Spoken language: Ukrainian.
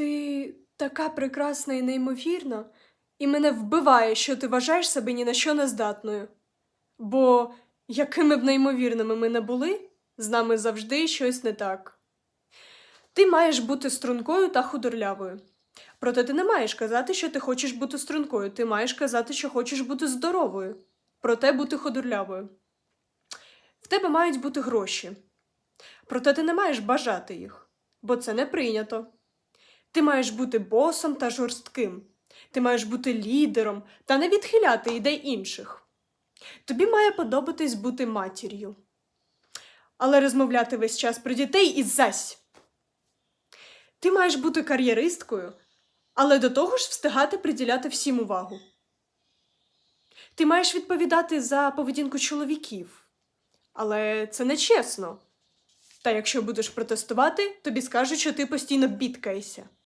Ти така прекрасна і неймовірна, і мене вбиває, що ти вважаєш себе ні на що не здатною. Бо якими б неймовірними ми не були, з нами завжди щось не так. Ти маєш бути стрункою та худорлявою. Проте ти не маєш казати, що ти хочеш бути стрункою, ти маєш казати, що хочеш бути здоровою, проте бути худорлявою. В тебе мають бути гроші. Проте ти не маєш бажати їх, бо це не прийнято. Ти маєш бути босом та жорстким. Ти маєш бути лідером та не відхиляти ідей інших. Тобі має подобатись бути матір'ю. Але розмовляти весь час про дітей і зась. Ти маєш бути кар'єристкою, але до того ж встигати приділяти всім увагу. Ти маєш відповідати за поведінку чоловіків. Але це не чесно. Та якщо будеш протестувати, тобі скажуть, що ти постійно бідкаєшся.